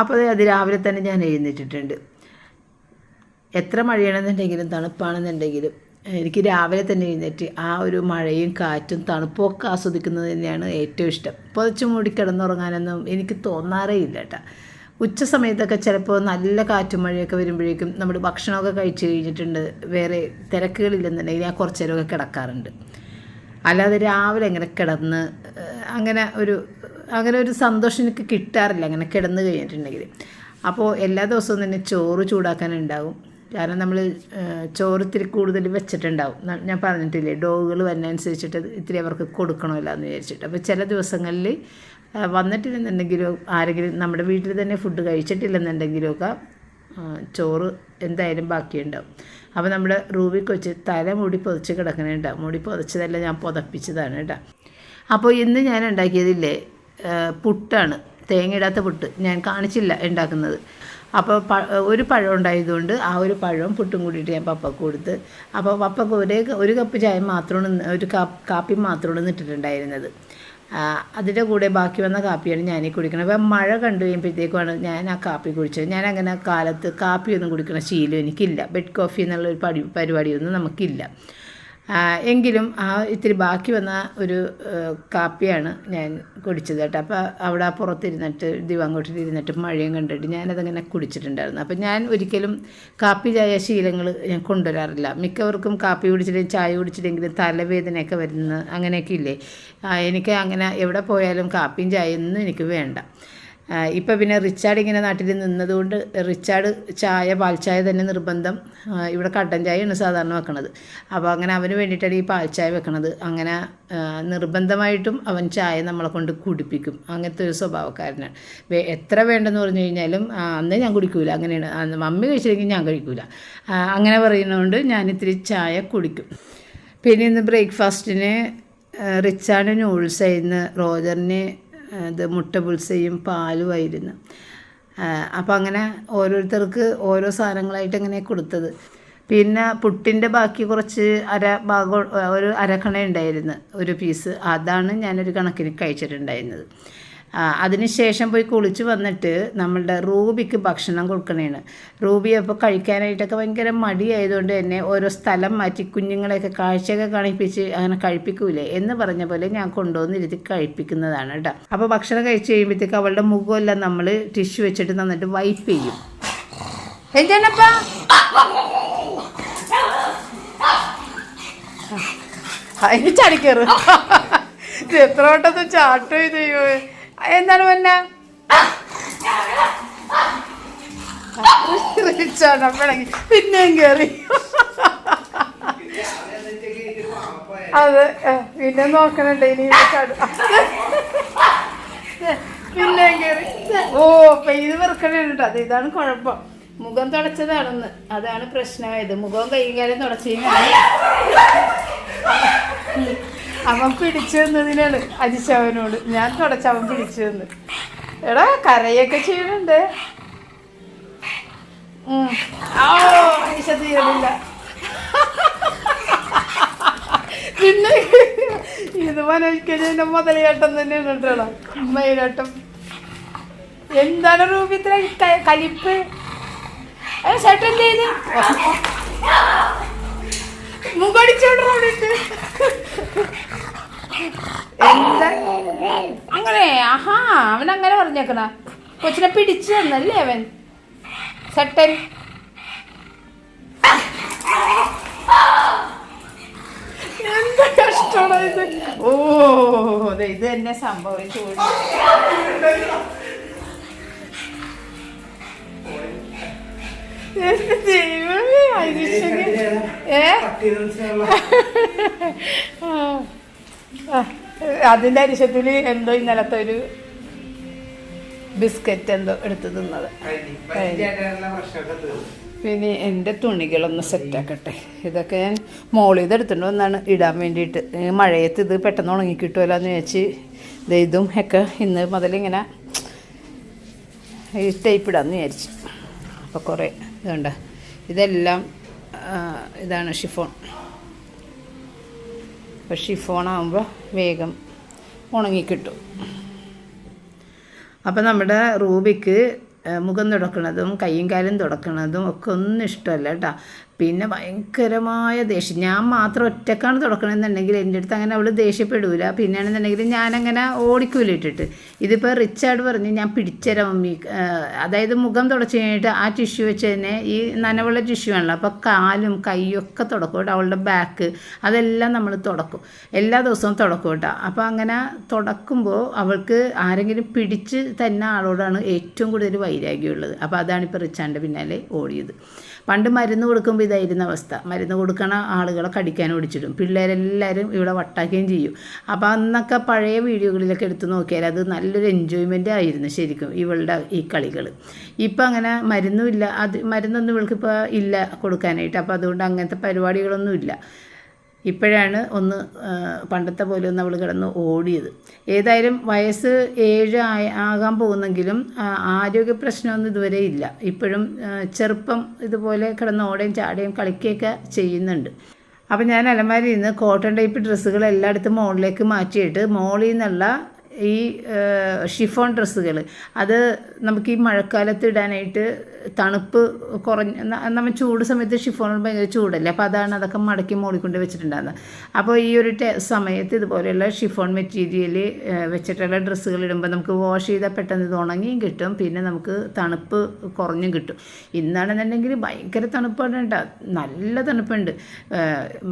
അപ്പോൾ അത് രാവിലെ തന്നെ ഞാൻ എഴുന്നേറ്റിട്ടുണ്ട്. എത്ര മഴയാണെന്നുണ്ടെങ്കിലും തണുപ്പാണെന്നുണ്ടെങ്കിലും എനിക്ക് രാവിലെ തന്നെ എഴുന്നേറ്റ് ആ ഒരു മഴയും കാറ്റും തണുപ്പൊക്കെ ആസ്വദിക്കുന്നത് തന്നെയാണ് ഏറ്റവും ഇഷ്ടം. പുതച്ചു മൂടി കിടന്നുറങ്ങാനൊന്നും എനിക്ക് തോന്നാറേ ഇല്ല കേട്ടോ. ഉച്ച സമയത്തൊക്കെ ചിലപ്പോൾ നല്ല കാറ്റും മഴയൊക്കെ വരുമ്പോഴേക്കും നമ്മൾ ഭക്ഷണമൊക്കെ കഴിച്ചു കഴിഞ്ഞിട്ടുണ്ട്. വേറെ തിരക്കുകളില്ലെന്നുണ്ടെങ്കിൽ ഞാൻ കുറച്ചേരമൊക്കെ കിടക്കാറുണ്ട്. അല്ലാതെ രാവിലെ ഇങ്ങനെ കിടന്ന് അങ്ങനെ ഒരു അങ്ങനെ ഒരു സന്തോഷം എനിക്ക് കിട്ടാറില്ല അങ്ങനെ കിടന്ന് കഴിഞ്ഞിട്ടുണ്ടെങ്കിൽ. അപ്പോൾ എല്ലാ ദിവസവും തന്നെ ചോറ് ചൂടാക്കാനുണ്ടാവും. കാരണം നമ്മൾ ചോറ് ഇത്തിരി കൂടുതൽ വെച്ചിട്ടുണ്ടാവും. ഞാൻ പറഞ്ഞിട്ടില്ലേ ഡോഗുകൾ വരുന്നതനുസരിച്ചിട്ട് ഇത്തിരി അവർക്ക് കൊടുക്കണമല്ലോ എന്ന് വിചാരിച്ചിട്ട്. അപ്പോൾ ചില ദിവസങ്ങളിൽ വന്നിട്ടില്ലെന്നുണ്ടെങ്കിലും ആരെങ്കിലും നമ്മുടെ വീട്ടിൽ തന്നെ ഫുഡ് കഴിച്ചിട്ടില്ലെന്നുണ്ടെങ്കിലോ ഒക്കെ ചോറ് എന്തായാലും ബാക്കിയുണ്ടാവും. അപ്പോൾ നമ്മൾ റൂബി കൊച്ച് തല മുടി പൊതിച്ച് കിടക്കണേണ്ട മുടി പൊതിച്ചതല്ല ഞാൻ പുതപ്പിച്ചതാണ് കേട്ടോ അപ്പോൾ ഇന്ന് ഞാൻ ഉണ്ടാക്കിയതില്ലേ പുട്ടാണ്. തേങ്ങയിടാത്ത പുട്ട്. ഞാൻ കാണിച്ചില്ല ഉണ്ടാക്കുന്നത്. അപ്പോൾ പ ഒരു പഴം ഉണ്ടായതുകൊണ്ട് ആ ഒരു പഴവും പുട്ടും കൂടിയിട്ട് ഞാൻ പപ്പക്ക് കൊടുത്ത് അപ്പോൾ പപ്പക്ക് ഒരേ ഒരു കപ്പ് ചായ മാത്രമാണ് ഒരു കാപ്പി മാത്രമാണ് ഇട്ടിട്ടുണ്ടായിരുന്നത്. അതിന്റെ കൂടെ ബാക്കി വന്ന കാപ്പിയാണ് ഞാനീ കുടിക്കുന്നത് അപ്പം മഴ കണ്ടു കഴിയുമ്പോഴത്തേക്കുമാണ് ഞാൻ ആ കാപ്പി കുടിച്ചത്. ഞാൻ അങ്ങനെ കാലത്ത് കാപ്പിയൊന്നും കുടിക്കുന്ന ശീലം എനിക്കില്ല. ബെഡ് കോഫി എന്നുള്ള ഒരു പടി പരിപാടിയൊന്നും നമുക്കില്ല. എങ്കിലും ആ ഇത്തിരി ബാക്കി വന്ന ഒരു കാപ്പിയാണ് ഞാൻ കുടിച്ചത് കേട്ടോ. അപ്പോൾ അവിടെ പുറത്തിരുന്നിട്ട് ദിവങ്ങോട്ടിൽ ഇരുന്നിട്ട് മഴയും കണ്ടിട്ട് ഞാനതങ്ങനെ കുടിച്ചിട്ടുണ്ടായിരുന്നു. അപ്പോൾ ഞാൻ ഒരിക്കലും കാപ്പി ചായ ശീലങ്ങൾ ഞാൻ കൊണ്ടുവരാറില്ല. മിക്കവർക്കും കാപ്പി കുടിച്ചിട്ടും ചായ കുടിച്ചിട്ടെങ്കിലും തലവേദനയൊക്കെ വരുന്ന അങ്ങനെയൊക്കെ ഇല്ലേ? എനിക്ക് അങ്ങനെ എവിടെ പോയാലും കാപ്പിയും ചായയൊന്നും എനിക്ക് വേണ്ട. ഇപ്പം പിന്നെ റിച്ചാർഡ് ഇങ്ങനെ നാട്ടിൽ നിന്നതുകൊണ്ട് റിച്ചാർഡ് ചായ പാൽച്ചായ ചായ തന്നെ നിർബന്ധം. ഇവിടെ കട്ടൻ ചായയാണ് സാധാരണ വെക്കണത്. അപ്പോൾ അങ്ങനെ അവന് വേണ്ടിയിട്ടാണ് ഈ പാൽച്ചായ ചായ വെക്കണത്. അങ്ങനെ നിർബന്ധമായിട്ടും അവൻ ചായ നമ്മളെ കൊണ്ട് കുടിപ്പിക്കും. അങ്ങനത്തെ ഒരു സ്വഭാവക്കാരനാണ്. എത്ര വേണ്ടെന്ന് പറഞ്ഞു കഴിഞ്ഞാലും അന്ന് ഞാൻ കുടിക്കൂല. അങ്ങനെയാണ്. മമ്മി കഴിച്ചില്ലെങ്കിൽ ഞാൻ കഴിക്കൂല. അങ്ങനെ പറയുന്നതുകൊണ്ട് ഞാൻ ഇത്തിരി ചായ കുടിക്കും. പിന്നെ ഇന്ന് ബ്രേക്ക്ഫാസ്റ്റിന് റിച്ചാർഡ് നൂഡിൽസ് ആയിരുന്നു. റോജറിന് ഇത് മുട്ട പുൽസയും പാലുമായിരുന്നു അപ്പോൾ അങ്ങനെ ഓരോരുത്തർക്ക് ഓരോ സാധനങ്ങളായിട്ട് അങ്ങനെ കൊടുത്തത്. പിന്നെ പുട്ടിന്റെ ബാക്കി കുറച്ച് അര ഭാഗം ഒരു അരക്കണ ഉണ്ടായിരുന്നു ഒരു പീസ് അതാണ് ഞാനൊരു കണക്കിന് കഴിച്ചിട്ടുണ്ടായിരുന്നത്. അതിനുശേഷം പോയി കുളിച്ച് വന്നിട്ട് നമ്മളുടെ റൂബിക്ക് ഭക്ഷണം കൊടുക്കണേണ് റൂബി അപ്പോൾ കഴിക്കാനായിട്ടൊക്കെ ഭയങ്കര മടിയായതുകൊണ്ട് തന്നെ ഓരോ സ്ഥലം മാറ്റി കുഞ്ഞുങ്ങളെയൊക്കെ കാഴ്ചയൊക്കെ കാണിപ്പിച്ച് അങ്ങനെ കഴിപ്പിക്കൂലേ എന്ന് പറഞ്ഞ പോലെ ഞാൻ കൊണ്ടുവന്നിരുത്തി കഴിപ്പിക്കുന്നതാണ് കേട്ടോ അപ്പോൾ ഭക്ഷണം കഴിച്ച് കഴിയുമ്പോഴത്തേക്ക് അവളുടെ മുഖമെല്ലാം നമ്മൾ ടിഷ്യൂ വെച്ചിട്ട് നന്നിട്ട് വൈപ്പ് ചെയ്യും എന്താണപ്പാ ചടിക്കറ് എത്ര വട്ടത്തെ ചാട്ടോ ഇത് ചെയ്യോ എന്താണ് പിന്നെ? റിച്ചാണ് പിന്നെയും കയറി അതെ പിന്നെ നോക്കണുണ്ട് ഇനി പിന്നെ കയറി ഓ പെയ്ത് വെറുക്കണുണ്ട്. അത് ഇതാണ് കുഴപ്പം. മുഖം തുടച്ചതാണെന്ന്. അതാണ് പ്രശ്നമായത്. മുഖവും കൈകാര്യം തുടച്ചു കഴിഞ്ഞാൽ അവൻ പിടിച്ചു തന്നതിനാണ് അജിച്ചവനോട് ഞാൻ തുടച്ച അവൻ പിടിച്ചു തന്നു എടാ കരയൊക്കെ പൈസ തീരണില്ല. പിന്നെ ഇത് മനോജിക്കലിന്റെ മുതലേട്ടം തന്നെയാണ് കേട്ടോ മയിലോട്ടം എന്താണ് റൂബി ഇത്ര കലിപ്പ്? ചേട്ടൻ ചെയ്ത്? മുഖടിച്ചോണ്ടിട്ട് എന്താ? അങ്ങനെ ആഹാ അവൻ അങ്ങനെ പറഞ്ഞേക്കണ. കൊച്ചിനെ പിടിച്ചു തന്നല്ലേ അവൻ? സെട്ടൻ. എന്താ കഷ്ടമാണ് ഇത്? ഓ ദേ ഇത് തന്നെ സംഭവിച്ചു ദൈവമേ ഏ? അതിന്റെ അരിശത്തിൽ എന്തോ ഇന്നലത്തെ ഒരു ബിസ്ക്കറ്റ് എന്തോ എടുത്ത് തിന്നത്. പിന്നെ എന്റെ തുണികളൊന്ന് സെറ്റാക്കട്ടെ ഇതൊക്കെ ഞാൻ മോളിൽ എടുത്തുകൊണ്ട് വന്നാണ് ഇടാൻ വേണ്ടിയിട്ട്. മഴയത്ത് ഇത് പെട്ടെന്ന് ഉണങ്ങി കിട്ടുമല്ലോ എന്ന് വെച്ച് ഇതും ഒക്കെ ഇന്ന് മുതലിങ്ങനെ ഈ ടൈപ്പ് ഇടാമെന്ന് വിചാരിച്ചു. അപ്പോൾ കുറേ ഇതുണ്ട്. ഇതെല്ലാം ഇതാണ് ഷിഫോൺ. അപ്പോൾ ഷിഫോൺ ആകുമ്പോൾ വേഗം ഉണങ്ങിക്കിട്ടും. അപ്പോൾ നമ്മുടെ റൂബിക്ക് മുഖം തുടക്കണതും കൈയും കാലും തുടക്കണതും ഒക്കെ ഒന്നും ഇഷ്ടമല്ല കേട്ടോ. പിന്നെ ഭയങ്കരമായ ദേഷ്യം. ഞാൻ മാത്രം ഒറ്റക്കാണ് തുടക്കണമെന്നുണ്ടെങ്കിൽ എന്റെ അടുത്ത് അങ്ങനെ അവൾ ദേഷ്യപ്പെടൂല. പിന്നെയാണെന്നുണ്ടെങ്കിൽ ഞാനങ്ങനെ ഓടിക്കൂല ഇട്ടിട്ട് ഇതിപ്പോൾ റിച്ചാർഡ് പറഞ്ഞ് ഞാൻ പിടിച്ചരാം മമ്മി. അതായത് മുഖം തുടച്ച് കഴിഞ്ഞിട്ട് ആ ടിഷ്യൂ വെച്ച് തന്നെ ഈ നനവുള്ള ടിഷ്യൂ ആണല്ലോ. അപ്പോൾ കാലും കൈയും ഒക്കെ തുടക്കും കേട്ടോ അവളുടെ ബാക്ക് അതെല്ലാം നമ്മൾ തുടക്കും. എല്ലാ ദിവസവും തുടക്കും കേട്ടോ. അപ്പോൾ അങ്ങനെ തുടക്കുമ്പോൾ അവൾക്ക് ആരെങ്കിലും പിടിച്ച് തന്നെ ആളോടാണ് ഏറ്റവും കൂടുതൽ വൈരാഗ്യമുള്ളത് അപ്പോൾ അതാണ് ഇപ്പോൾ റിച്ചാന്റെ പിന്നാലെ ഓടിയത്. പണ്ട് മരുന്ന് കൊടുക്കുമ്പോൾ ഇതായിരുന്ന അവസ്ഥ. മരുന്ന് കൊടുക്കണ ആളുകളെ കടിക്കാൻ ഓടിച്ചിടും. പിള്ളേരെല്ലാവരും ഇവിടെ വട്ടാക്കുകയും ചെയ്യും. അപ്പോൾ അന്നൊക്കെ പഴയ വീഡിയോകളിലൊക്കെ എടുത്ത് നോക്കിയാൽ അത് നല്ലൊരു എൻജോയ്മെന്റ് ആയിരുന്നു ശരിക്കും ഇവളുടെ ഈ കളികൾ ഇപ്പം അങ്ങനെ മരുന്നുമില്ല അത് മരുന്നൊന്നും ഇവൾക്കിപ്പോൾ ഇല്ല കൊടുക്കാനായിട്ട്. അപ്പോൾ അതുകൊണ്ട് അങ്ങനത്തെ പരിപാടികളൊന്നും ഇല്ല. ഇപ്പോഴാണ് ഒന്ന് പണ്ടത്തെ പോലെ ഒന്ന് അവൾ കിടന്ന് ഓടിയത്. ഏതായാലും വയസ്സ് ഏഴ് ആകാൻ പോകുന്നെങ്കിലും ആരോഗ്യ പ്രശ്നമൊന്നും ഇതുവരെ ഇല്ല. ഇപ്പോഴും ചെറുപ്പം ഇതുപോലെ കിടന്ന് ഓടുകയും ചാടുകയും കളിക്കുകയൊക്കെ ചെയ്യുന്നുണ്ട്. അപ്പം ഞാൻ അലമാരിയിൽ നിന്ന് കോട്ടൺ ടൈപ്പ് ഡ്രസ്സുകൾ എല്ലായിടത്തും മുകളിലേക്ക് മാറ്റിയിട്ട് മോളിൽ നിന്നുള്ള ഈ ഷിഫോൺ ഡ്രസ്സുകൾ അത് നമുക്ക് ഈ മഴക്കാലത്ത് ഇടാനായിട്ട് തണുപ്പ് കുറഞ്ഞ നമ്മൾ ചൂട് സമയത്ത് ഷിഫോൺ ഭയങ്കര ചൂടല്ലേ? അപ്പോൾ അതാണ് അതൊക്കെ മടക്കി മോളിക്കൊണ്ട് വെച്ചിട്ടുണ്ടാകുന്നത് അപ്പോൾ ഈ ഒരു സമയത്ത് ഇതുപോലെയുള്ള ഷിഫോൺ മെറ്റീരിയൽ വെച്ചിട്ടുള്ള ഡ്രസ്സുകൾ ഇടുമ്പോൾ നമുക്ക് വാഷ് ചെയ്താൽ പെട്ടെന്ന് ഇത് ഉണങ്ങിയും കിട്ടും. പിന്നെ നമുക്ക് തണുപ്പ് കുറഞ്ഞും കിട്ടും. ഇന്നാണെന്നുണ്ടെങ്കിൽ ഭയങ്കര തണുപ്പാണ് കേട്ടോ. നല്ല തണുപ്പുണ്ട്.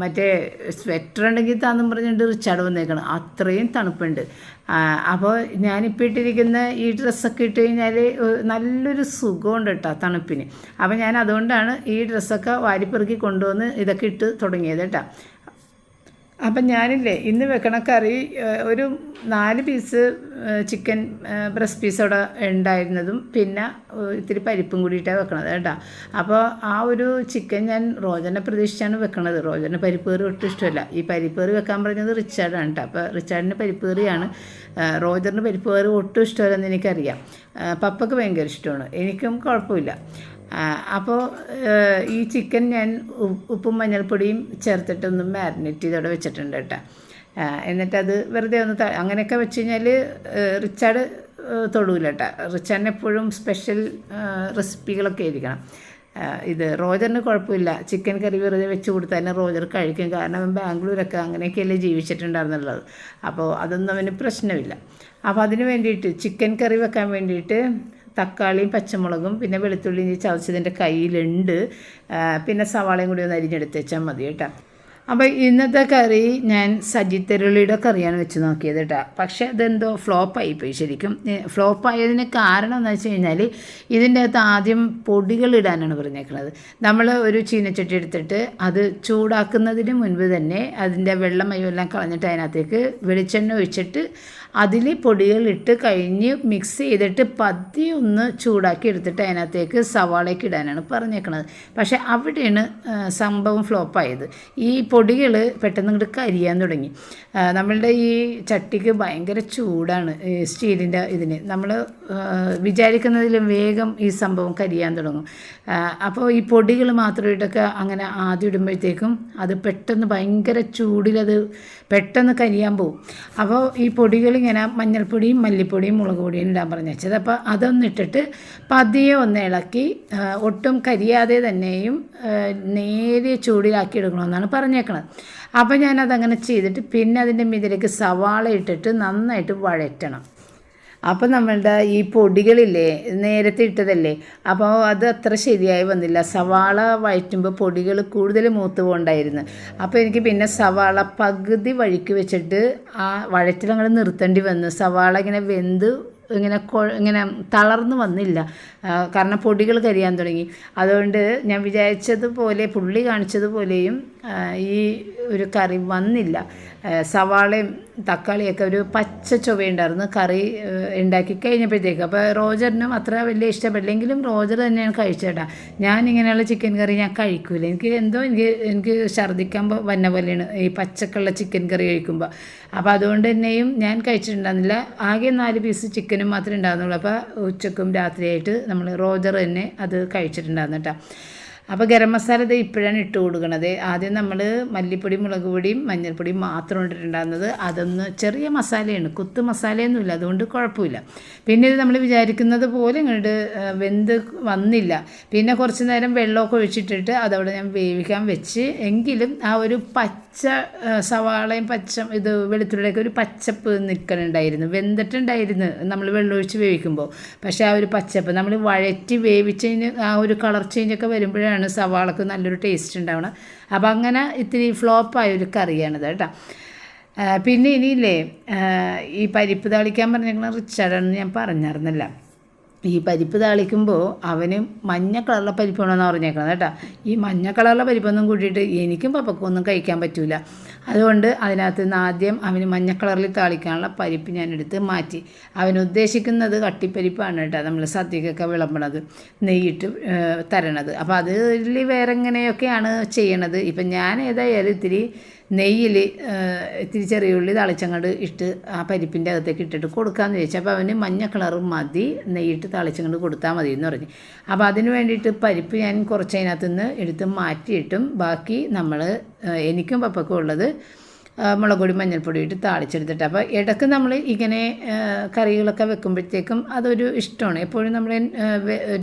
മറ്റേ സ്വെറ്റർ ഉണ്ടെങ്കിൽ താന്നും പറഞ്ഞിട്ട് റിച്ചാർഡ് വന്നേക്കണം അത്രയും തണുപ്പുണ്ട്. അപ്പോൾ ഞാനിപ്പോൾ ഇട്ടിരിക്കുന്ന ഈ ഡ്രസ്സൊക്കെ ഇട്ട് കഴിഞ്ഞാൽ നല്ലൊരു സുഖമുണ്ട് കേട്ടോ തണുപ്പിന്. അപ്പോൾ ഞാൻ അതുകൊണ്ടാണ് ഈ ഡ്രസ്സൊക്കെ വാരിപ്പെറുക്കി കൊണ്ടുവന്ന് ഇതൊക്കെ ഇട്ട് തുടങ്ങിയത് കേട്ടോ അപ്പം ഞാനില്ലേ ഇന്ന് വെക്കണ കറി ഒരു നാല് പീസ് ചിക്കൻ ബ്രസ്റ്റ് പീസ് അവിടെ ഉണ്ടായിരുന്നതും പിന്നെ ഇത്തിരി പരിപ്പും കൂടിയിട്ടാണ് വെക്കണത് കേട്ടോ. അപ്പോൾ ആ ഒരു ചിക്കൻ ഞാൻ റോജനെ പ്രതീക്ഷിച്ചാണ് വെക്കണത്. റോജന് പരിപ്പ് ഒട്ടും ഇഷ്ടമല്ല. ഈ പരിപ്പ് വെക്കാൻ പറഞ്ഞത് റിച്ചാർഡാണ് കേട്ടോ. അപ്പോൾ റിച്ചാർഡിന് പരിപ്പ് കറിയാണ്. റോജറിന് പരിപ്പ് കറി ഒട്ടും ഇഷ്ടമല്ലെന്ന് എനിക്കറിയാം. പപ്പയ്ക്ക് ഭയങ്കര ഇഷ്ടമാണ്. എനിക്കും കുഴപ്പമില്ല. അപ്പോൾ ഈ ചിക്കൻ ഞാൻ ഉപ്പും മഞ്ഞൾപ്പൊടിയും ചേർത്തിട്ടൊന്ന് മാരിനേറ്റ് ചെയ്തവിടെ വെച്ചിട്ടുണ്ട് കേട്ടോ. എന്നിട്ടത് വെറുതെ ഒന്ന് അങ്ങനെയൊക്കെ വെച്ച് കഴിഞ്ഞാൽ റിച്ചാർഡ് തൊടൂല കേട്ടോ. റിച്ചാർഡിന് എപ്പോഴും സ്പെഷ്യൽ റെസിപ്പികളൊക്കെ ആയിരിക്കണം. ഇത് റോജറിന് കുഴപ്പമില്ല. ചിക്കൻ കറി വെറുതെ വെച്ച് കൊടുത്താൽ തന്നെ റോജർ കഴിക്കും. കാരണം അവൻ ബാംഗ്ലൂരൊക്കെ അങ്ങനെയൊക്കെയല്ലേ ജീവിച്ചിട്ടുണ്ടായിരുന്നുള്ളത്. അപ്പോൾ അതൊന്നും അവന് പ്രശ്നമില്ല. അപ്പോൾ അതിന് വേണ്ടിയിട്ട് ചിക്കൻ കറി വെക്കാൻ വേണ്ടിയിട്ട് തക്കാളിയും പച്ചമുളകും പിന്നെ വെളുത്തുള്ളിയും ചതച്ചതിന്റെ കയ്യിലുണ്ട്. പിന്നെ സവാളയും കൂടി ഒന്ന് അരിഞ്ഞെടുത്ത് വെച്ചാൽ മതി കേട്ടോ. അപ്പോൾ ഇന്നത്തെ കറി ഞാൻ സജിത്തരുളിയുടെ കറിയാണ് വെച്ച് നോക്കിയത് കേട്ടോ. പക്ഷേ അതെന്തോ ഫ്ലോപ്പായി പോയി ശരിക്കും. ഫ്ലോപ്പായതിന് കാരണം എന്ന് വെച്ച് കഴിഞ്ഞാൽ ഇതിന്റെ അകത്ത് ആദ്യം പൊടികൾ ഇടാനാണ് പറഞ്ഞേക്കുന്നത് നമ്മൾ ഒരു ചീനച്ചട്ടി എടുത്തിട്ട് അത് ചൂടാക്കുന്നതിന് മുൻപ് തന്നെ അതിന്റെ വെള്ളം എല്ലാം കളഞ്ഞിട്ട് അതിനകത്തേക്ക് വെളിച്ചെണ്ണ ഒഴിച്ചിട്ട് അതിൽ പൊടികളിട്ട് കഴിഞ്ഞ് മിക്സ് ചെയ്തിട്ട് പതി ഒന്ന് ചൂടാക്കി എടുത്തിട്ട് അതിനകത്തേക്ക് സവാളയ്ക്ക് ഇടാനാണ് പറഞ്ഞേക്കുന്നത് പക്ഷേ അവിടെയാണ് സംഭവം ഫ്ലോപ്പായത് ഈ പൊടികൾ പെട്ടെന്ന് ഇങ്ങോട്ട് കരിയാൻ തുടങ്ങി. നമ്മളുടെ ഈ ചട്ടിക്ക് ഭയങ്കര ചൂടാണ് സ്റ്റീലിന്റെ ഇതിന്. നമ്മൾ വിചാരിക്കുന്നതിലും വേഗം ഈ സംഭവം കരിയാൻ തുടങ്ങും. അപ്പോൾ ഈ പൊടികൾ മാത്രം അങ്ങനെ ആദ്യം ഇടുമ്പോഴത്തേക്കും അത് പെട്ടെന്ന് ഭയങ്കര ചൂടിലത് പെട്ടെന്ന് കരിയാൻ പോകും അപ്പോൾ ഈ പൊടികൾ ഇങ്ങനെ മഞ്ഞൾപ്പൊടിയും മല്ലിപ്പൊടിയും മുളക് പൊടിയും ഇടാൻ പറഞ്ഞു വെച്ചത്. അപ്പോൾ അതൊന്നിട്ടിട്ട് പതിയെ ഒന്ന് ഇളക്കി ഒട്ടും കരിയാതെ തന്നെയും നേരിയ ചൂടിലാക്കി എടുക്കണമെന്നാണ് പറഞ്ഞേക്കണത് അപ്പോൾ ഞാനതങ്ങനെ ചെയ്തിട്ട് പിന്നെ അതിന്റെ മീതിലേക്ക് സവാള ഇട്ടിട്ട് നന്നായിട്ട് വഴറ്റണം. അപ്പോൾ നമ്മളുടെ ഈ പൊടികളില്ലേ നേരത്തെ ഇട്ടതല്ലേ അപ്പോൾ അത് അത്ര ശരിയായി വന്നില്ല. സവാള വഴറ്റുമ്പോൾ പൊടികൾ കൂടുതൽ മൂത്ത് പോകണ്ടായിരുന്നു അപ്പോൾ എനിക്ക് പിന്നെ സവാള പകുതി വഴിക്ക് വെച്ചിട്ട് ആ വഴറ്റിൽ അങ്ങോട്ട് നിർത്തേണ്ടി വന്നു. സവാള ഇങ്ങനെ വെന്ത് ഇങ്ങനെ ഇങ്ങനെ തളർന്നു വന്നില്ല. കാരണം പൊടികൾ കരിയാൻ തുടങ്ങി. അതുകൊണ്ട് ഞാൻ വിചാരിച്ചതുപോലെ പുള്ളി കാണിച്ചതുപോലെയും ഈ ഒരു കറി വന്നില്ല. സവാളയും തക്കാളിയൊക്കെ ഒരു പച്ച ചൊവയുണ്ടായിരുന്നു. കറി ഉണ്ടാക്കി കഴിഞ്ഞപ്പോഴത്തേക്ക്. അപ്പോൾ റോജറിനും അത്ര വലിയ ഇഷ്ടപ്പെട്ടില്ലെങ്കിലും റോജർ തന്നെയാണ് കഴിച്ചേട്ടാ. ഞാൻ ഇങ്ങനെയുള്ള ചിക്കൻ കറി ഞാൻ കഴിക്കൂല. എനിക്ക് എന്തോ എനിക്ക് എനിക്ക് ഛർദ്ദിക്കാൻ വന്ന പോലെയാണ് ഈ പച്ചക്കുള്ള ചിക്കൻ കറി കഴിക്കുമ്പോൾ അപ്പോൾ അതുകൊണ്ട് തന്നെയും ഞാൻ കഴിച്ചിട്ടുണ്ടായിരുന്നില്ല. ആകെ നാല് പീസ് ചിക്കനും മാത്രമേ ഉണ്ടായിരുന്നുള്ളൂ. അപ്പോൾ ഉച്ചക്കും രാത്രിയായിട്ട് നമ്മൾ റോജർ തന്നെ അത് കഴിച്ചിട്ടുണ്ടായിരുന്നു കേട്ടോ. അപ്പോൾ ഗരം മസാല ഇത് ഇപ്പോഴാണ് ഇട്ട് കൊടുക്കുന്നത് ആദ്യം നമ്മൾ മല്ലിപ്പൊടി മുളക് പൊടിയും മഞ്ഞൾപ്പൊടിയും മാത്രം ഇട്ടിട്ടുണ്ടാകുന്നത് അതൊന്ന് ചെറിയ മസാലയാണ്. കുത്ത് മസാലയൊന്നുമില്ല. അതുകൊണ്ട് കുഴപ്പമില്ല. പിന്നെ ഇത് നമ്മൾ വിചാരിക്കുന്നത് പോലെ ഇങ്ങോട്ട് വെന്ത് വന്നില്ല. പിന്നെ കുറച്ച് നേരം വെള്ളമൊക്കെ ഒഴിച്ചിട്ടിട്ട് അതവിടെ ഞാൻ വേവിക്കാൻ വെച്ച്. എങ്കിലും ആ ഒരു പച്ച സവാളയും പച്ച ഇത് വെളുത്തുള്ളിയൊക്കെ ഒരു പച്ചപ്പ് നിൽക്കണുണ്ടായിരുന്നു വെന്തിട്ടുണ്ടായിരുന്നു നമ്മൾ വെള്ളമൊഴിച്ച് വേവിക്കുമ്പോൾ പക്ഷേ ആ ഒരു പച്ചപ്പ് നമ്മൾ വഴറ്റി വേവിച്ചതിന് ആ ഒരു കളർ ചേഞ്ചൊക്കെ വരുമ്പോഴാണ് സവാളക്ക് നല്ലൊരു ടേസ്റ്റ് ഉണ്ടാവണം. അപ്പം അങ്ങനെ ഇത്തിരി ഫ്ലോപ്പായ ഒരു കറിയാണിത് കേട്ടോ. പിന്നെ ഇനിയില്ലേ ഈ പരിപ്പ് താളിക്കാൻ പറഞ്ഞേക്കണ റിച്ചാർഡാണെന്ന് ഞാൻ പറഞ്ഞായിരുന്നില്ല. ഈ പരിപ്പ് താളിക്കുമ്പോൾ അവന് മഞ്ഞ കളറിലെ പരിപ്പ് വേണമെന്ന് പറഞ്ഞേക്കണം കേട്ടോ. ഈ മഞ്ഞ കളറിലെ പരിപ്പൊന്നും കൂട്ടിയിട്ട് എനിക്കും പപ്പക്കൊന്നും കഴിക്കാൻ പറ്റൂല. അതുകൊണ്ട് അതിനകത്ത് നിന്ന് ആദ്യം അവന് മഞ്ഞ കളറിൽ താളിക്കാനുള്ള പരിപ്പ് ഞാൻ എടുത്ത് മാറ്റി. അവൻ ഉദ്ദേശിക്കുന്നത് കട്ടിപ്പരിപ്പാണ് കേട്ടോ നമ്മൾ സദ്യക്കൊക്കെ വിളമ്പണത് നെയ്യിട്ട് തരണത്. അപ്പോൾ അതിൽ വേറെ എങ്ങനെയൊക്കെയാണ് ചെയ്യണത്? ഇപ്പം ഞാൻ ഏതായാലും ഇത്തിരി നെയ്യിൽ ഇത്തിരി ചെറിയ ഉള്ളി തളിച്ചങ്ങോട്ട് ഇട്ട് ആ പരിപ്പിന്റെ അകത്തേക്ക് ഇട്ടിട്ട് കൊടുക്കാമെന്ന് ചോദിച്ചു അപ്പോൾ അവന് മഞ്ഞ കളർ മതി നെയ്യിട്ട് തളിച്ചങ്ങോട്ട് കൊടുത്താൽ മതി എന്ന് പറഞ്ഞു. അപ്പോൾ അതിന് വേണ്ടിയിട്ട് പരിപ്പ് ഞാൻ കുറച്ച് അതിനകത്ത് നിന്ന് എടുത്ത് മാറ്റിയിട്ടും ബാക്കി നമ്മൾ എനിക്കും പപ്പക്കും ഉള്ളത് മുളക് പൊടി മഞ്ഞൾപ്പൊടി ഇട്ട് താളിച്ചെടുത്തിട്ട്. അപ്പോൾ ഇടയ്ക്ക് നമ്മൾ ഇങ്ങനെ കറികളൊക്കെ വെക്കുമ്പോഴത്തേക്കും അതൊരു ഇഷ്ടമാണ്. എപ്പോഴും നമ്മൾ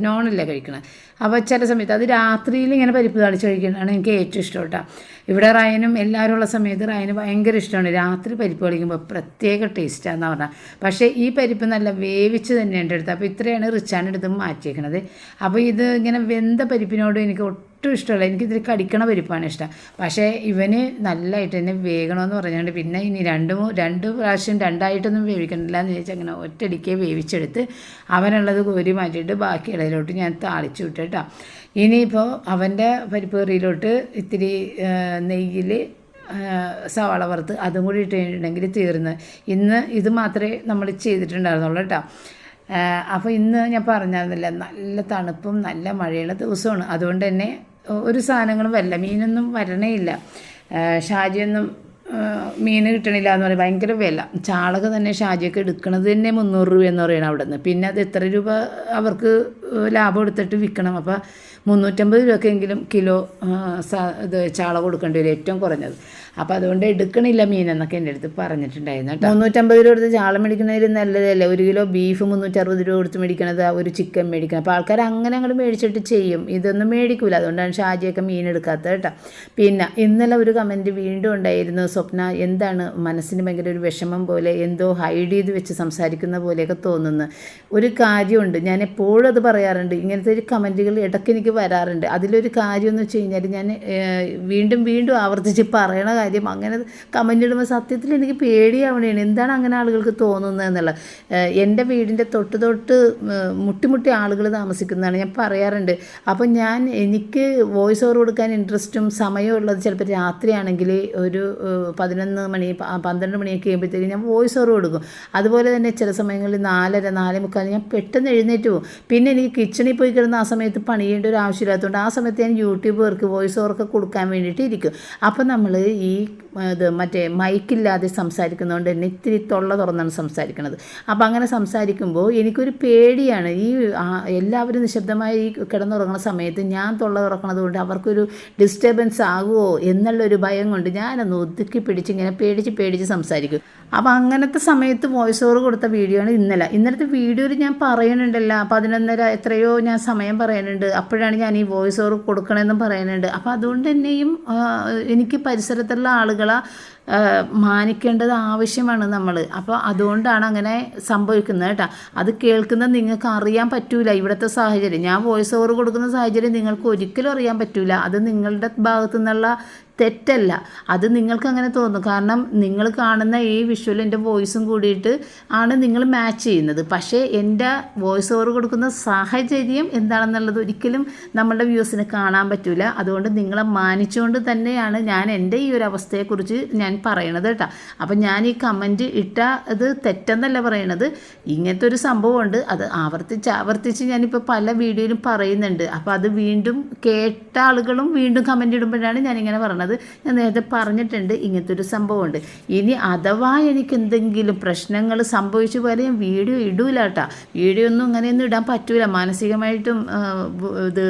നോണല്ലേ കഴിക്കണം. അപ്പോൾ ചില സമയത്ത് അത് രാത്രിയിൽ ഇങ്ങനെ പരിപ്പ് താളിച്ച് കഴിക്കുന്നതാണ് എനിക്ക് ഏറ്റവും ഇഷ്ടം കേട്ടോ. ഇവിടെ റയനും എല്ലാവരും ഉള്ള സമയത്ത് റയന് ഭയങ്കര ഇഷ്ടമാണ്. രാത്രി പരിപ്പ് കളിക്കുമ്പോൾ പ്രത്യേക ടേസ്റ്റാന്ന് പറഞ്ഞാൽ പക്ഷേ ഈ പരിപ്പ് നല്ല വേവിച്ച് തന്നെയാണ് എടുത്തത്. അപ്പോൾ ഇത്രയാണ് റിച്ചാൻ എടുത്ത് മാറ്റിയേക്കണത്. അപ്പോൾ ഇത് ഇങ്ങനെ വെന്ത പരിപ്പിനോട് എനിക്ക് ഇഷ്ടമല്ല എനിക്കിതിൽ കടിക്കണ പരിപ്പാണ് ഇഷ്ടം. പക്ഷേ ഇവന് നല്ലതായിട്ട് തന്നെ വേകണമെന്ന് പറഞ്ഞുകൊണ്ട് പിന്നെ ഇനി രണ്ട് രണ്ട് പ്രാവശ്യം രണ്ടായിട്ടൊന്നും വേവിക്കണില്ല എന്ന് ചോദിച്ചാൽ അങ്ങനെ ഒറ്റടിക്കേ വേവിച്ചെടുത്ത് അവനുള്ളത് കോരി മാറ്റിയിട്ട് ബാക്കി ഇടയിലോട്ട് ഞാൻ താളിച്ചു വിട്ടു കേട്ടോ ഇനിയിപ്പോൾ അവന്റെ പരിപ്പ് കറിയിലോട്ട് ഇത്തിരി നെയ്യിൽ സവാള വറുത്ത് അതും കൂടി ഇട്ടിട്ടുണ്ടെങ്കിൽ തീർന്ന്. ഇന്ന് ഇത് മാത്രമേ നമ്മൾ ചെയ്തിട്ടുണ്ടായിരുന്നുള്ളൂ കേട്ടോ. അപ്പോൾ ഇന്ന് ഞാൻ പറഞ്ഞിരുന്നില്ല നല്ല തണുപ്പും നല്ല മഴയുള്ള ദിവസമാണ്. അതുകൊണ്ട് തന്നെ ഒരു സാധനങ്ങളും വരില്ല. മീനൊന്നും വരണേ ഇല്ല ഷാജിയൊന്നും മീൻ കിട്ടണില്ല എന്ന് പറയും. ഭയങ്കര വില. ചാളക തന്നെ ഷാജിയൊക്കെ എടുക്കണത് തന്നെ മുന്നൂറ് രൂപ എന്ന് പറയണം അവിടെ നിന്ന് പിന്നെ അത് എത്ര രൂപ അവർക്ക് ലാഭം എടുത്തിട്ട് വിൽക്കണം. അപ്പോൾ മുന്നൂറ്റമ്പത് രൂപക്കെങ്കിലും കിലോ ഇത് ചാള കൊടുക്കേണ്ടി വരും. ഏറ്റവും കുറഞ്ഞത്. അപ്പോൾ അതുകൊണ്ട് എടുക്കണില്ല മീൻ എന്നൊക്കെ എന്റെ അടുത്ത് പറഞ്ഞിട്ടുണ്ടായിരുന്നു കേട്ടോ. മുന്നൂറ്റമ്പത് രൂപ കൊടുത്ത് ചാള മേടിക്കുന്നതിൽ നല്ലതല്ലേ? ഒരു കിലോ ബീഫ് മുന്നൂറ്ററുപത് രൂപ കൊടുത്ത് മേടിക്കണത് ഒരു ചിക്കൻ മേടിക്കണം. അപ്പോൾ ആൾക്കാർ അങ്ങനെ അങ്ങോട്ട് മേടിച്ചിട്ട് ചെയ്യും. ഇതൊന്നും മേടിക്കില്ല അതുകൊണ്ടാണ് ഷാജിയൊക്കെ മീൻ എടുക്കാത്തത് കേട്ടോ. പിന്നെ ഇന്നലെ ഒരു കമന്റ് വീണ്ടും ഉണ്ടായിരുന്നു. സ്വപ്ന എന്താണ് മനസ്സിന് ഭയങ്കര ഒരു വിഷമം പോലെ എന്തോ ഹൈഡ് ചെയ്ത് വെച്ച് സംസാരിക്കുന്ന പോലെയൊക്കെ തോന്നുന്നു. ഒരു കാര്യമുണ്ട്. ഞാൻ എപ്പോഴും അത് പറയാറുണ്ട്. ഇങ്ങനത്തെ ഒരു കമന്റുകൾ ഇടയ്ക്ക് എനിക്ക് വരാറുണ്ട്. അതിലൊരു കാര്യം എന്ന് വെച്ച് കഴിഞ്ഞാൽ ഞാൻ വീണ്ടും വീണ്ടും ആവർത്തിച്ച് പറയണ കാര്യം. അങ്ങനെ കമന്റ് ഇടുമ്പോൾ സത്യത്തിൽ എനിക്ക് പേടിയാവണേണ്. എന്താണ് അങ്ങനെ ആളുകൾക്ക് തോന്നുന്നത് എന്നുള്ള എന്റെ വീടിന്റെ തൊട്ട് തൊട്ട് മുട്ടിമുട്ടി മുട്ടി മുട്ടി ആളുകൾ താമസിക്കുന്നതാണ്. ഞാൻ പറയാറുണ്ട്. അപ്പോൾ ഞാൻ എനിക്ക് വോയിസ് ഓവർ കൊടുക്കാൻ ഇൻട്രസ്റ്റും സമയവും ഉള്ളത് ചിലപ്പോൾ രാത്രിയാണെങ്കിൽ ഒരു പതിനൊന്ന് മണി പന്ത്രണ്ട് മണിയൊക്കെ കഴിയുമ്പോഴത്തേക്കും ഞാൻ വോയിസ് ഓവർ കൊടുക്കും. അതുപോലെ തന്നെ ചില സമയങ്ങളിൽ നാലര നാലേ മുക്കാൽ ഞാൻ പെട്ടെന്ന് എഴുന്നേറ്റ് പോകും. പിന്നെ എനിക്ക് കിച്ചണിൽ പോയി കിടന്ന് ആ സമയത്ത് പണിയേണ്ട ഒരു ആവശ്യമില്ലാത്തതുകൊണ്ട് ആ സമയത്ത് ഞാൻ യൂട്യൂബർക്ക് വോയിസ് ഓവർക്ക് കൊടുക്കാൻ വേണ്ടിയിട്ട് ഇരിക്കും. അപ്പോൾ നമ്മൾ ഈ ഇത് മറ്റേ മൈക്കില്ലാതെ സംസാരിക്കുന്നതുകൊണ്ട് തന്നെ ഇത്തിരി തൊള്ള തുറന്നാണ് സംസാരിക്കുന്നത് അപ്പോൾ അങ്ങനെ സംസാരിക്കുമ്പോൾ എനിക്കൊരു പേടിയാണ്. ഈ എല്ലാവരും നിശബ്ദമായി ഈ കിടന്നുറങ്ങുന്ന സമയത്ത് ഞാൻ തൊള്ള തുറക്കുന്നത് കൊണ്ട് അവർക്കൊരു ഡിസ്റ്റർബൻസ് ആകുമോ എന്നുള്ളൊരു ഭയം കൊണ്ട് ഞാനൊന്ന് ഒതുക്കി പിടിച്ച് ഇങ്ങനെ പേടിച്ച് പേടിച്ച് സംസാരിക്കും. അപ്പോൾ അങ്ങനത്തെ സമയത്ത് വോയിസ് ഓവർ കൊടുത്ത വീഡിയോ ആണ് ഇന്നലെ. ഇന്നലത്തെ വീഡിയോയിൽ ഞാൻ പറയുന്നുണ്ടല്ലോ പതിനൊന്നര എത്രയോ ഞാൻ സമയം പറയുന്നുണ്ട് അപ്പോഴാണ് ഞാൻ ഈ വോയിസ് ഓവർ കൊടുക്കണമെന്നും പറയുന്നുണ്ട് അപ്പോൾ അതുകൊണ്ട് തന്നെയും എനിക്ക് പരിസരത്തുള്ള ആളുകളെ മാനിക്കേണ്ടത് ആവശ്യമാണ് നമ്മൾ അപ്പോൾ അതുകൊണ്ടാണ് അങ്ങനെ സംഭവിക്കുന്നത് കേട്ടോ. അത് കേൾക്കുന്നത് നിങ്ങൾക്ക് അറിയാൻ പറ്റൂല ഇവിടുത്തെ സാഹചര്യം. ഞാൻ വോയിസ് ഓവർ കൊടുക്കുന്ന സാഹചര്യം നിങ്ങൾക്ക് ഒരിക്കലും അറിയാൻ പറ്റൂല. അത് നിങ്ങളുടെ ഭാഗത്തു നിന്നുള്ള തെറ്റല്ല. അത് നിങ്ങൾക്ക് അങ്ങനെ തോന്നും. കാരണം നിങ്ങൾ കാണുന്ന ഈ വിഷ്വൽ എന്റെ വോയിസും കൂടിയിട്ട് ആണ് നിങ്ങൾ മാച്ച് ചെയ്യുന്നത്. പക്ഷേ എന്റെ വോയിസ് ഓവർ കൊടുക്കുന്ന സാഹചര്യം എന്താണെന്നുള്ളത് ഒരിക്കലും നമ്മളുടെ വ്യൂസിന് കാണാൻ പറ്റില്ല അതുകൊണ്ട് നിങ്ങളെ മാനിച്ചുകൊണ്ട് തന്നെയാണ് ഞാൻ എന്റെ ഈ ഒരു അവസ്ഥയെക്കുറിച്ച് ഞാൻ പറയണത് കേട്ടോ. അപ്പം ഞാൻ ഈ കമന്റ് ഇട്ട അത് തെറ്റെന്നല്ല പറയണത്. ഇങ്ങനത്തെ ഒരു സംഭവമുണ്ട്. അത് ആവർത്തിച്ച് ആവർത്തിച്ച് ഞാനിപ്പോൾ പല വീഡിയോയിലും പറയുന്നുണ്ട്. അപ്പോൾ അത് വീണ്ടും കേട്ട ആളുകളും വീണ്ടും കമന്റ് ഇടുമ്പോഴാണ് ഞാനിങ്ങനെ പറയണത് അത് ഞാൻ നേരത്തെ പറഞ്ഞിട്ടുണ്ട്. ഇങ്ങനത്തെ ഒരു സംഭവമുണ്ട്. ഇനി അഥവാ എനിക്ക് എന്തെങ്കിലും പ്രശ്നങ്ങൾ സംഭവിച്ചു പോലെ ഞാൻ വീഡിയോ ഇടൂല കേട്ടോ വീഡിയോ ഒന്നും അങ്ങനെയൊന്നും ഇടാൻ പറ്റൂല. മാനസികമായിട്ടും ഇത്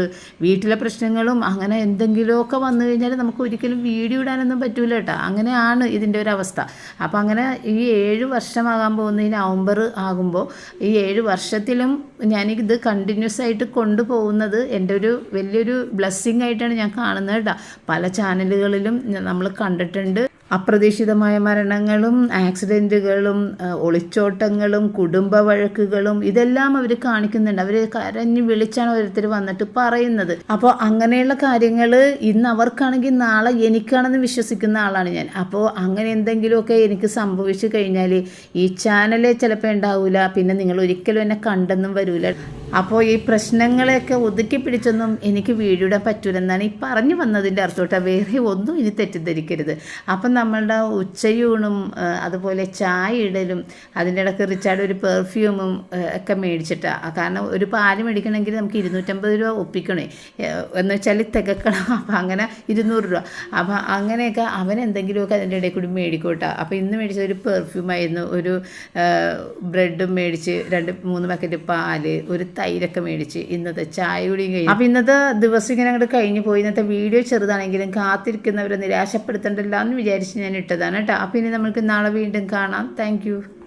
വീട്ടിലെ പ്രശ്നങ്ങളും അങ്ങനെ എന്തെങ്കിലുമൊക്കെ വന്നു കഴിഞ്ഞാൽ നമുക്ക് ഒരിക്കലും വീഡിയോ ഇടാനൊന്നും പറ്റൂല കേട്ടോ അങ്ങനെയാണ് ഇതിന്റെ ഒരു അവസ്ഥ. അപ്പോൾ അങ്ങനെ ഈ ഏഴ് വർഷമാകാൻ പോകുന്ന ഈ നവംബർ ആകുമ്പോൾ ഈ ഏഴ് വർഷത്തിലും ഞാനിത് കണ്ടിന്യൂസ് ആയിട്ട് കൊണ്ടുപോകുന്നത് എന്റെ ഒരു വലിയൊരു ബ്ലെസ്സിങ് ആയിട്ടാണ് ഞാൻ കാണുന്നത് കേട്ടോ. പല ചാനലുകളിലും നമ്മൾ കണ്ടിട്ടുണ്ട്. അപ്രതീക്ഷിതമായ മരണങ്ങളും ആക്സിഡന്റുകളും ഒളിച്ചോട്ടങ്ങളും കുടുംബ വഴക്കുകളും ഇതെല്ലാം അവർ കാണിക്കുന്നുണ്ട്. അവർ കരഞ്ഞ് വിളിച്ചാണ് ഓരോരുത്തർ വന്നിട്ട് പറയുന്നത്. അപ്പോൾ അങ്ങനെയുള്ള കാര്യങ്ങൾ ഇന്ന് അവർക്കാണെങ്കിൽ നാളെ എനിക്കാണെന്ന് വിശ്വസിക്കുന്ന ആളാണ് ഞാൻ. അപ്പോൾ അങ്ങനെ എന്തെങ്കിലുമൊക്കെ എനിക്ക് സംഭവിച്ചു കഴിഞ്ഞാൽ ഈ ചാനലേ ചിലപ്പോൾ ഉണ്ടാവില്ല പിന്നെ നിങ്ങൾ ഒരിക്കലും എന്നെ കണ്ടെന്നും വരില്ല അപ്പോൾ ഈ പ്രശ്നങ്ങളെയൊക്കെ ഒതുക്കി പിടിച്ചൊന്നും എനിക്ക് വീടിടാൻ പറ്റൂലെന്നാണ് ഈ പറഞ്ഞു വന്നതിന്റെ അർത്ഥം വേറെ ഒന്നും ഇനി തെറ്റിദ്ധരിക്കരുത്. അപ്പം നമ്മളുടെ ഉച്ചയൂണും അതുപോലെ ചായ ഇടലും അതിന്റെ ഇടയ്ക്ക് റിച്ചാർഡ് ഒരു പെർഫ്യൂമും ഒക്കെ മേടിച്ചിട്ടാണ് കാരണം ഒരു പാൽ മേടിക്കണമെങ്കിൽ നമുക്ക് ഇരുന്നൂറ്റമ്പത് രൂപ ഒപ്പിക്കണേ. എന്ന് വെച്ചാൽ തികക്കണം. അപ്പം അങ്ങനെ ഇരുന്നൂറ് രൂപ. അപ്പം അങ്ങനെയൊക്കെ അവൻ എന്തെങ്കിലുമൊക്കെ അതിന്റെ ഇടയിൽ കൂടി മേടിക്കോട്ടെ. അപ്പോൾ ഇന്ന് മേടിച്ചത് ഒരു പെർഫ്യൂമായിരുന്നു. ഒരു ബ്രെഡും മേടിച്ച് രണ്ട് മൂന്ന് പാക്കറ്റ് പാൽ ഒരു തൈരൊക്കെ മേടിച്ച് ഇന്നത്തെ ചായ കൂടിയും കഴിഞ്ഞു. അപ്പോൾ ഇന്നത്തെ ദിവസം ഇങ്ങനെ അങ്ങോട്ട് കഴിഞ്ഞു പോയി. ഇന്നത്തെ വീഡിയോ ചെറുതാണെങ്കിലും കാത്തിരിക്കുന്നവരെ നിരാശപ്പെടുത്തണ്ടല്ലോ എന്ന് വിചാരിച്ച് ഞാൻ ഇട്ടതാണ് കേട്ടോ. അപ്പോൾ ഇനി നമുക്ക് നാളെ വീണ്ടും കാണാം. താങ്ക്